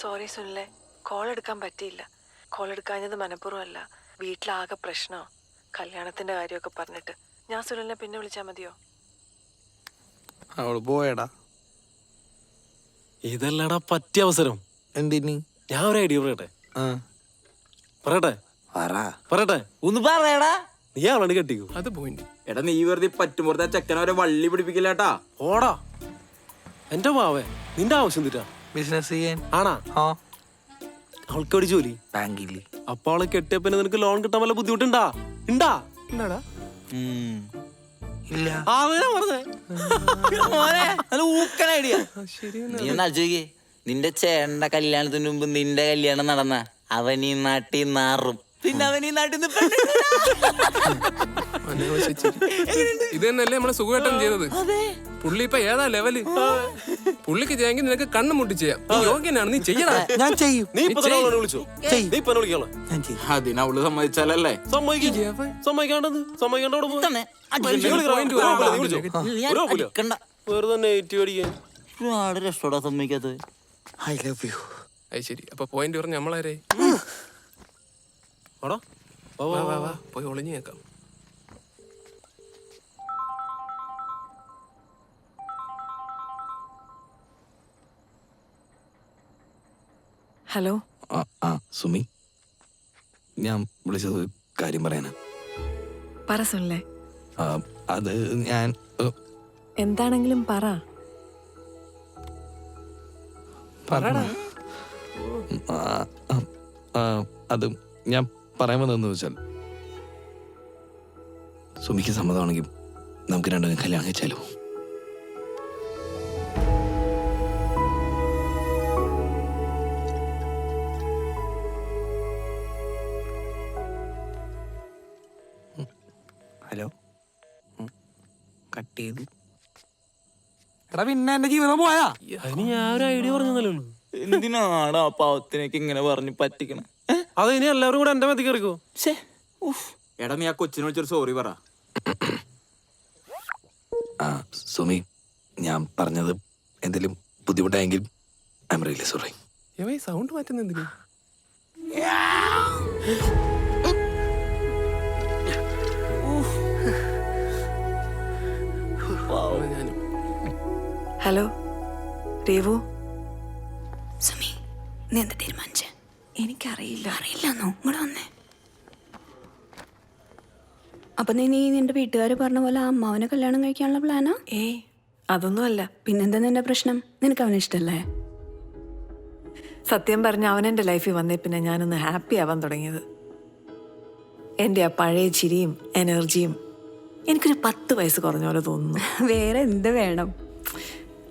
Sorry സുനിലെ. Call എടുക്കാൻ പറ്റിയില്ല. Call എടുക്കാഞ്ഞത് മനഃപൂർവമല്ല. വീട്ടിലാകെ പ്രശ്നമോ. കല്യാണത്തിന്റെ കാര്യമൊക്കെ പറഞ്ഞിട്ട്. ഞാൻ സുനിലിനെ പിന്നെ വിളിച്ചാൽ മതിയോ? പോയടാ. ഇതല്ലടാ പറ്റിയ അവസരം. എന്തിനി? ഞാൻ ഒരു ഐഡിയ പറയട്ടെ? ആ. പറയട്ടെ? പറ. പറയട്ടെ? ഒന്ന് പറയടാ. നീ അവളാണ് കെട്ടിക്കൂ. അത് പോയിന്റ്. എടാ നീ വെറുതെ പറ്റുമ്പോഴത്തെ ചെക്കനെ വരെ വള്ളി പിടിപ്പിക്കില്ലാട്ടാ ഓടാ എന്റെ മാവേ നിന്റെ ആവശ്യം തീറ്റാ ബിസിനസ് ചെയ്യാൻ. ആണാ? ആ. അവൾക്ക് ഒരു ജോലി? ബാങ്കിൽ അപ്പൊ അവളെ കെട്ടിയ പിന്നെ നിനക്ക് ലോൺ കിട്ടാൻ വല്ല ബുദ്ധിമുട്ടുണ്ടാ? ഉണ്ടാ ഇല്ലടാ. ഇല്ല. ആ അതാ ഞാൻ ഐഡിയ നീ ഒന്ന് ആലോചിക്കേ. നിന്റെ ചേട്ടന്റെ കല്യാണത്തിന് മുമ്പ് നിന്റെ കല്യാണം നടന്ന അവൻ ഈ നാട്ടിൽ നാറും പിന്നെ അവൻ ഈ നാട്ടിൽ നിന്ന് ഇത് തന്നെയല്ലേ നമ്മളെ സുഖമായിട്ടും ചെയ്തത്? പുള്ളി ഇപ്പൊ ഏതാ ലെവൽ പുള്ളിക്ക് ചെയ്യാമെങ്കിൽ നിനക്ക് കണ്ണു മുട്ടി ചെയ്യാം. നീ യോഗ്യനാണ് നീ ചെയ്യണ. ഞാൻ ചെയ്യും. നീ ഇപ്പൊ തന്നെ അവളെ വിളിച്ചോ? നീ ഇപ്പൊ എന്നെ വിളിക്കാളെ ഞാൻ ചെയ്യും. അതിന് അവൾ സമ്മതിച്ചാലല്ലേ? സമ്മതിക്കും. സമ്മതിക്കാണ്ടത്? സമ്മതിക്കാണ്ട് അവിടെ പോ. നീ വിളിക്കടാ. point ഒരു കുഴപ്പമില്ല, നീ വിളിച്ചോ. ഞാൻ ഒരു കുഴപ്പമില്ല. അടിക്കണ്ട. വെറുതെ നെറ്റ് അടിക്കാൻ. ഒരുപാട് രക്ഷോടാ സമ്മതിക്കാത്തത്. I love you. അത് ശരി. അപ്പൊ പോയിന്റ് പറഞ്ഞ നമ്മളാരേ? വാ വാ. വാ. പോയി ഒളിഞ്ഞു കേൾക്കാം. ഹലോ. ആ ആ സുമി. ഞാൻ വിളിച്ചത് കാര്യം പറയാനാ. പറ സുനിലെ. ആ, അത് ഞാൻ ഏ, എന്താണെങ്കിലും പറ. പറഞ്ഞോ? ആ, ആ, ആ, അത് ഞാൻ പറയാൻ വന്നതെന്ന് വെച്ചാൽ സുമിക്ക് സമ്മതമാണെങ്കിൽ നമുക്ക് രണ്ടും കല്യാണം കഴിച്ചാലോ? കട്ട് എടാ പിന്നെ എന്റെ ജീവിതം പോയാ? അതിന് ഞാൻ ഒരു ഐഡിയ പറഞ്ഞതല്ലേ ഉള്ളൂ എന്തിനാണ് ആ പാവത്തിനേക്ക് ഇങ്ങനെ പറഞ്ഞു പറ്റിക്കണേ? അത് ഇനി എല്ലാവരും കൂടെ എന്റെ മതി കയറിക്കോ. എടാ നീ ആ കൊച്ചിനെ വിളിച്ചൊരു സോറി പറ. ആ സുമി ഞാൻ പറഞ്ഞത് എന്തെങ്കിലും ബുദ്ധിമുട്ടായെങ്കിൽ I am really sorry sound മാറ്റുന്ന എന്തിനാ? ഹലോ രേവു? സുമി നീ എന്താ തീരുമാനിച്ചേ? എനിക്കറിയില്ല. അറിയില്ലെന്നോ? ഇങ്ങോട്ട് വന്നേ. അപ്പൊ നീ നീ നിന്റെ വീട്ടുകാർ പറഞ്ഞ പോലെ ആ അമ്മാവനെ കല്യാണം കഴിക്കാനുള്ള പ്ലാനാ? ഏയ് അതൊന്നുമല്ല. പിന്നെന്താ നിന്റെ പ്രശ്നം? നിനക്ക് അവനെ ഇഷ്ടല്ലേ? സത്യം പറഞ്ഞ അവൻ എന്റെ ലൈഫിൽ വന്നേ പിന്നെ ഞാനൊന്ന് ഹാപ്പി ആവാൻ തുടങ്ങിയത്. എന്റെ ആ പഴയ ചിരിയും എനർജിയും എനിക്കൊരു പത്ത് വയസ്സ് കുറഞ്ഞ പോലെ തോന്നുന്നു. വേറെ എന്ത് വേണം?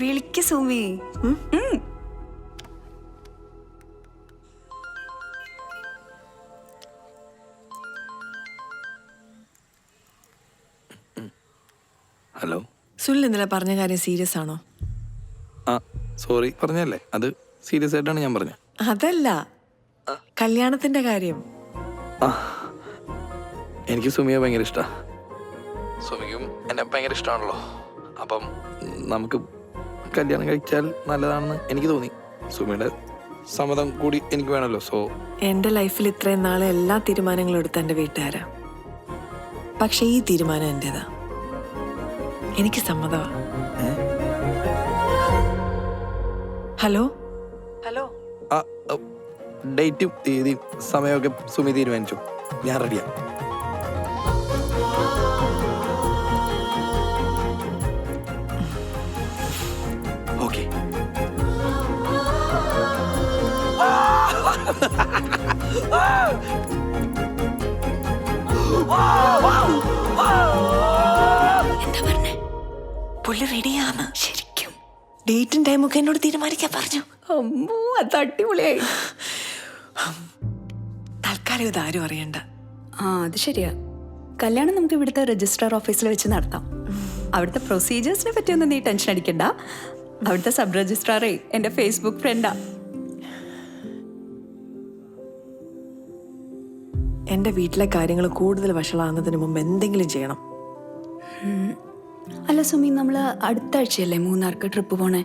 വിളിക്ക് സുമി. ഹലോ. സുനിൽ ഇന്നലെ പറഞ്ഞ കാര്യം സീരിയസ് ആണോ? ആ സോറി പറഞ്ഞല്ലേ അത് സീരിയസ് ആയിട്ടാണ് ഞാൻ പറഞ്ഞത്. അതല്ല. കല്യാണത്തിന്റെ കാര്യം. എനിക്ക് സുമിയെ ഭയങ്കര ഇഷ്ടമാണ് സുമിക്കും എന്നെ ഭയങ്കര ഇഷ്ടമാണല്ലോ അപ്പം നമുക്ക് കല്യാണം കഴിച്ചാൽ നല്ലതാണെന്ന് എനിക്ക് തോന്നി. സുമിയുടെ സമ്മതം കൂടി എനിക്ക് വേണമല്ലോ സോ. എന്റെ ലൈഫിൽ ഇത്രയും നാളെ എല്ലാ തീരുമാനങ്ങളും എടുത്ത എന്റെ വീട്ടുകാരാ. പക്ഷേ ഈ തീരുമാനം എന്റേതാ എനിക്ക് സമ്മതമാ. ഹലോ? ഹലോ? ഡേറ്റും തീയതിയും സമയമൊക്കെ സുമി തീരുമാനിച്ചു. ഞാൻ റെഡിയാ. എന്താ പറഞ്ഞേ? പുള്ളി റെഡിയാണ് ശരിക്കും. ഡേറ്റും ടൈമൊക്കെ എന്നോട് തീരുമാനിക്കാൻ പറഞ്ഞു. അമ്മോ അത് അടിപൊളിയായി. തൽക്കാലം ഇത് ആരും അറിയണ്ട. ആ അത് ശരിയാ. കല്യാണം നമുക്ക് ഇവിടുത്തെ രജിസ്ട്രാർ ഓഫീസിൽ വെച്ച് നടത്താം. അവിടുത്തെ പ്രൊസീജിയേഴ്സിനെ പറ്റിയൊന്നും നീ ടെൻഷൻ അടിക്കണ്ട. അവിടുത്തെ സബ് രജിസ്ട്രാറേ എന്റെ ഫേസ്ബുക്ക് ഫ്രണ്ടാ എന്റെ വീട്ടിലെ കാര്യങ്ങൾ കൂടുതൽ വഷളാകുന്നതിന് മുമ്പ് എന്തെങ്കിലും ചെയ്യണം. അല്ല സുമി നമ്മൾ അടുത്ത ആഴ്ചയല്ലേ മൂന്നാർക്ക് ട്രിപ്പ് പോണേ?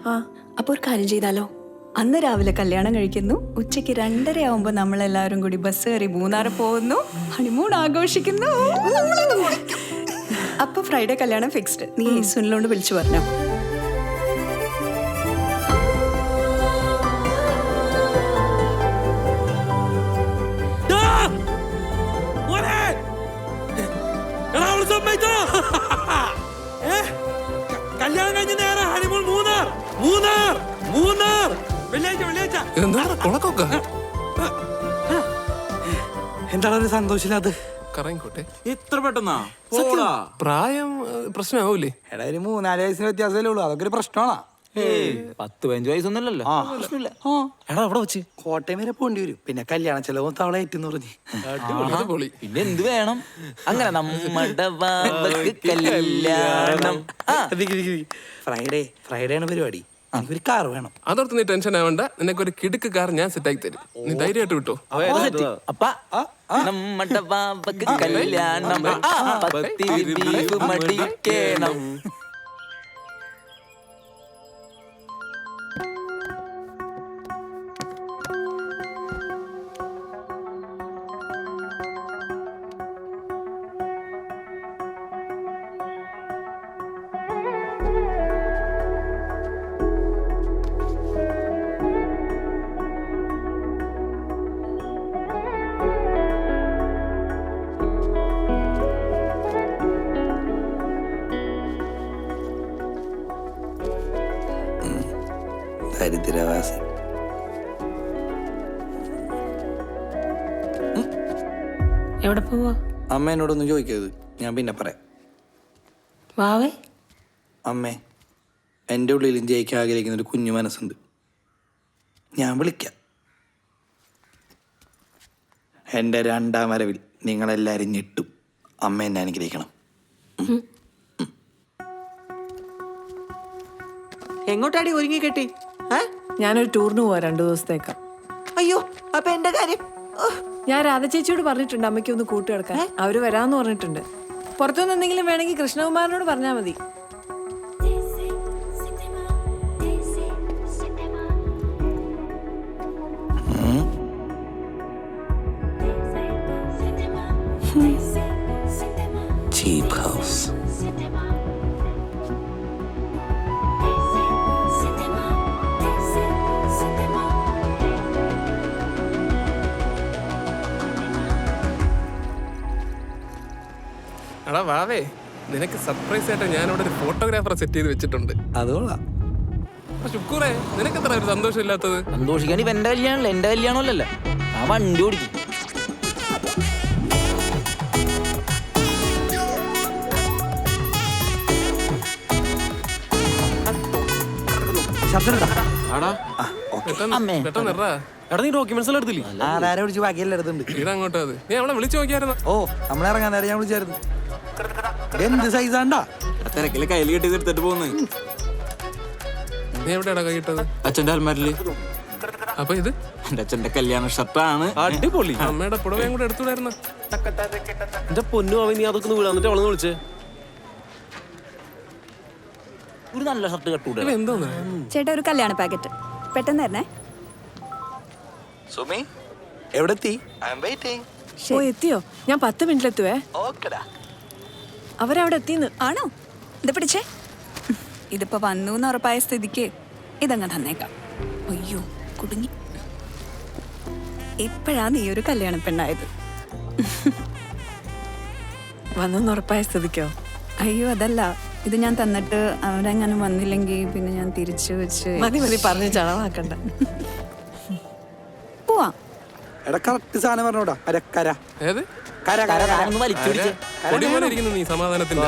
അപ്പോൾ ഒരു കാര്യം ചെയ്താലോ? അന്ന് രാവിലെ കല്യാണം കഴിക്കുന്നു. ഉച്ചയ്ക്ക് രണ്ടര ആവുമ്പോ നമ്മൾ എല്ലാവരും കൂടി ബസ് കയറി മൂന്നാർ പോകുന്നു. ഹണിമൂൺ ആഘോഷിക്കുന്നു. അപ്പൊ ഫ്രൈഡേ കല്യാണം ഫിക്സ്ഡ്. നീ സുനിലോണ്ട് വിളിച്ചു പറഞ്ഞോ. വെള്ളിയാഴ്ച വെള്ളിയാഴ്ച. എന്താ കുളക്കൊക്കെ? എന്താണ് ഒരു സന്തോഷമില്ലാത്ത കറങ്ങിക്കോട്ടെ. ഇത്ര പെട്ടെന്നാ? പോടാ. പ്രായം പ്രശ്നമാവൂലേ? എടാ ഒരു മൂന്നാൽ വയസ്സിന് വ്യത്യാസമല്ലേ ഉള്ളൂ. അതൊക്കെ ഒരു പ്രശ്നമാണോ. പത്ത് പതിനഞ്ച് വയസ്സൊന്നുമല്ലല്ലോ. പ്രശ്നമില്ല. എടാ അവിടെ വെച്ച്. കോട്ടയം വരെ പോണ്ടി വരും. പിന്നെ കല്യാണ ചെലവും തവള ഏറ്റെന്ന് പറഞ്ഞു. പിന്നെ എന്ത് വേണം? അങ്ങനെ നമ്മുടെ കല്യാണം. ഫ്രൈഡേ ഫ്രൈഡേ ആണ് പരിപാടി. എനിക്കൊരു കാർ വേണം. അതോർത്ത് നീ ടെൻഷൻ ആവണ്ട. നിനക്കൊരു കിടുക്ക് കാർ ഞാൻ സെറ്റ് ആക്കി തരും. നീ ധൈര്യമായിട്ട് വിട്ടോ. അപ്പ നമ്മുടെ ബാബക്ക് കല്യാണം പത്തിരി മടിക്കണം ദരിദ്രവാസി. എവിടെ പോവാ? അമ്മ എന്നോടൊന്നും ചോദിക്കരുത്. ഞാൻ പിന്നെ പറയാം. വാവേ? അമ്മേ എന്റെ ഉള്ളിലും ജയിക്കാൻ ആഗ്രഹിക്കുന്ന ഒരു കുഞ്ഞു മനസ്സുണ്ട്. ഞാൻ വിളിക്കാം. എന്റെ രണ്ടാം വരവിൽ നിങ്ങളെല്ലാവരും ഞെട്ടും. അമ്മ എന്നെ അനുഗ്രഹിക്കണം. എങ്ങോട്ടാടി ഒരുങ്ങി കെട്ടി? ഞാനൊരു ടൂറിന് പോവാ രണ്ടു ദിവസത്തേക്ക്. അയ്യോ അപ്പൊ എന്റെ കാര്യം? ഞാൻ രാധ ചേച്ചിയോട് പറഞ്ഞിട്ടുണ്ട് അമ്മയ്ക്ക് ഒന്ന് കൂട്ടുകിടക്കാൻ അവർ വരാന്ന് പറഞ്ഞിട്ടുണ്ട്. പുറത്തുനിന്ന് എന്തെങ്കിലും വേണമെങ്കിൽ കൃഷ്ണകുമാരനോട് പറഞ്ഞാ മതി. ചീപ്പ് ഹൗസ് വാവേ നിനക്ക് സർപ്രൈസ് ആയിട്ട് ഞാൻ ഇവിടെ ഒരു ഫോട്ടോഗ്രാഫർ സെറ്റ് ചെയ്ത് വെച്ചിട്ടുണ്ട്. അതുകൊള്ളാം ശുക്കൂറേ നിനക്ക് എത്ര ഒരു സന്തോഷം ഇല്ലാത്തത് സന്തോഷിക്കാൻ ഇപ്പൊ എന്റെ കല്യാണമല്ല? എന്റെ കല്യാണമല്ലല്ല ആ വണ്ടി ഓടിക്കും. ഓ നമ്മളിറങ്ങാൻ നേരം ഞാൻ വിളിച്ചായിരുന്നു. എന്ത് സൈസാണ്ടാ തിരക്കിൽ കയ്യിൽ കെട്ടി എടുത്തിട്ട് പോകുന്നത് എവിടെയാണ് കൈയിട്ടത് അച്ഛന്റെ അൽമാരിൽ അപ്പൊ ഇത്? എന്റെ അച്ഛന്റെ കല്യാണ ഷർട്ടാണ്. അടിപൊളി. അമ്മയുടെ പുടവയും കൂടെ എടുത്തുവിടായിരുന്നു. എന്റെ പൊന്നു അവൻ നീ അതൊക്കെ ഒന്ന് വിടാന്നിട്ട് അവളെ വിളിച്ചേ. ഒരു നല്ല ഷർട്ട് കെട്ടൂടെ എന്തോന്ന്? ചേട്ടാ ഒരു കല്യാണ പാക്കറ്റ്. പെട്ടെന്ന് തരണേ. സുമി എവിടെത്തി? ഐ വെയിറ്റിംഗ് ഓ എത്തിയോ? ഞാൻ പത്ത് മിനിറ്റിലെത്തുവേ. ഓക്കെടാ. അവരവിടെ എത്തിന്ന് ആണോ? ഇത് പിടിച്ചേ. ഇതിപ്പോ വന്നു എന്ന് ഉറപ്പായ സ്ഥിതിക്ക് ഇതങ്ങ് തന്നേക്കാം. അയ്യോ കുടുങ്ങി. എപ്പോഴാ നീ ഒരു കല്യാണ പെണ്ണായത്? വന്നെന്ന് ഉറപ്പായ സ്ഥിതിക്കോ? അയ്യോ അതല്ല. ഇത് ഞാൻ തന്നിട്ട് അവരങ്ങനെ വന്നില്ലെങ്കിൽ പിന്നെ ഞാൻ തിരിച്ചു വെച്ച് മതി മതി പറഞ്ഞ് ചളവാക്കണ്ട. പോവാ. എടാ കറക്റ്റ് സാധനം പറഞ്ഞോടാ. അരക്കര. ഏത്? കര കര കര. ഒന്ന് വലിച്ചു പിടിച്ച്. ഇരിക്കുന്നു നീ സമാധാനത്തിന്റെ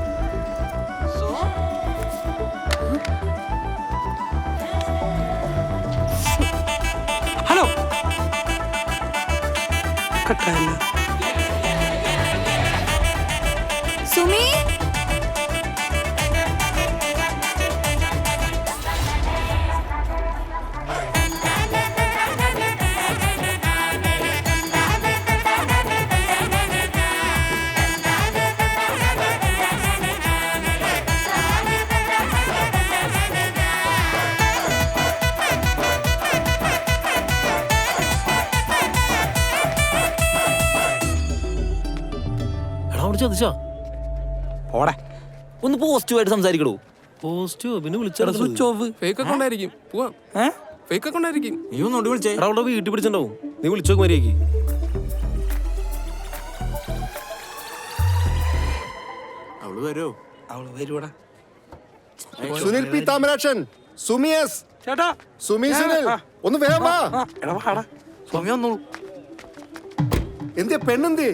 കട്ടായില്ല സുമി ചതിച്ചാ ഓടെ ഒന്ന് പോസിറ്റീവായിട്ട് സംസാരിക്കടൂ. പോസ്റ്റോ പിന്നെ സ്വിച്ച് വിളിച്ചു ഓഫ് ഫേക്ക് അക്കൗണ്ട് ആയിരിക്കും പോവാം. ഫേക്ക് അക്കൗണ്ട് ആയിരിക്കും നീ ഒന്നോട്ട് വിളിച്ചേ. എടാ അവിടെ വീട്ടിൽ പിടിച്ചിട്ടുണ്ടാവും. നീ വിളിച്ചോ മര്യാദയ്ക്ക് അവൾ വരോ അവൾ വരുവാടാ. സുനിൽ പി താമരാക്ഷൻ സുമിയസ് ചേട്ടാ. സുമി സുനിൽ ഒന്ന് വേഗം വാ. എടാ വാടാ. സ്വാമി വന്നോളൂ. എന്തിയ പെണ്ണെന്തേ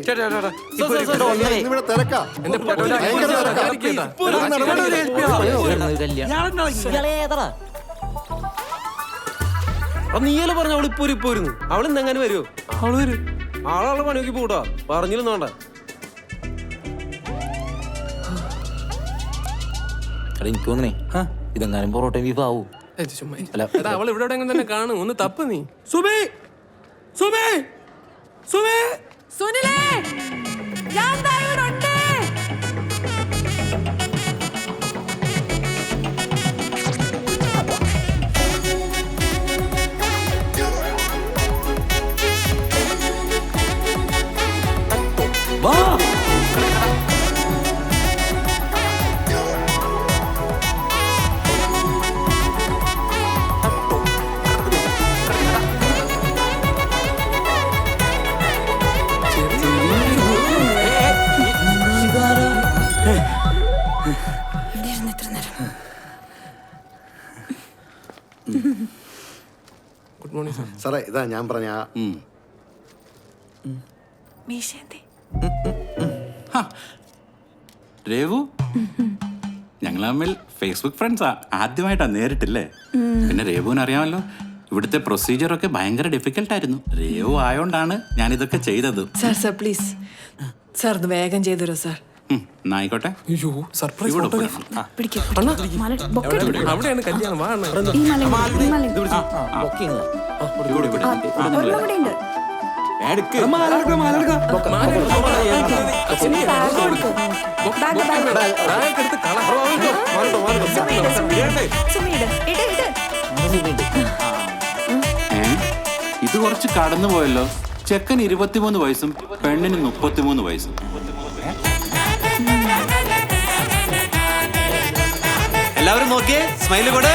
തിരക്കാ. ഭയങ്കര തിരക്കാ. ഒരു നീയല്ലേ പറഞ്ഞ അവൾ ഇപ്പൊ ഇപ്പൊ വരുന്നു? അവൾ ഇന്നെങ്ങനെ വരുമോ അവൾ വരും. ആളാളെ പണി നോക്കി പോട്ടോ പറഞ്ഞില്ല വേണ്ട. എടാ എനിക്ക് തോന്നണേ ഇതെങ്ങാനും പൊറോട്ട ബീഫ് ആവൂ. ഏയ് ചുമ്മാ. ഇരി. അല്ല. എടാ അവൾ ഇവിടെ എവിടെയെങ്കിലും തന്നെ കാണും. ഒന്ന് തപ്പ് നീ. സുബേ! സുബേ! സുബി! സുനിലേ ഞാൻ നേരം. ഗുഡ് മോർണിംഗ് സാർ സാറേ ഇതാ ഞാൻ പറഞ്ഞ ആ മീശേന്തി രേവു? ഞങ്ങൾ തമ്മിൽ ഫേസ്ബുക്ക് ഫ്രണ്ട്സാ ആദ്യമായിട്ടാ നേരിട്ടില്ലേ? പിന്നെ രേവുവിന് അറിയാമല്ലോ. ഇവിടുത്തെ പ്രൊസീജിയർ ഒക്കെ ഭയങ്കര ഡിഫിക്കൽട്ട് ആയിരുന്നു. രേവു ആയോണ്ടാണ് ഞാൻ ഇതൊക്കെ ചെയ്തത്. സാർ സാർ പ്ലീസ് സാർ വേഗം ചെയ്തു തരോ സാർ? ആയിക്കോട്ടെ. അയ്യോ സർപ്രൈസ് ഇവിടെ ഫോട്ടോഗ്രാഫർ പോയി. ആ, പിടിക്ക് പിടിക്ക്. മല ബൊക്കെ എടുക്ക്. അവിടെയാണ് കല്യാണം. വാ അണ്ണാ. ഈ മല എടുക്ക്, ഈ മല എടുക്ക്. ബുക്കിംഗ് ഇവിടെ, ഇവിടെ. ആ, ഒരെണ്ണം കൂടെ ഉണ്ട് ബാഗ് എടുത്ത് കള. സുമിയുടെ ഇട് ഇട് ഏ? ഇത് കുറച്ച് കടന്നു പോയല്ലോ. ചെക്കൻ ഇരുപത്തിമൂന്ന് വയസ്സും പെണ്ണിന് മുപ്പത്തിമൂന്ന് വയസ്സും. എല്ലാവരും നോക്കിയേ സ്മൈൽ കൂടെ.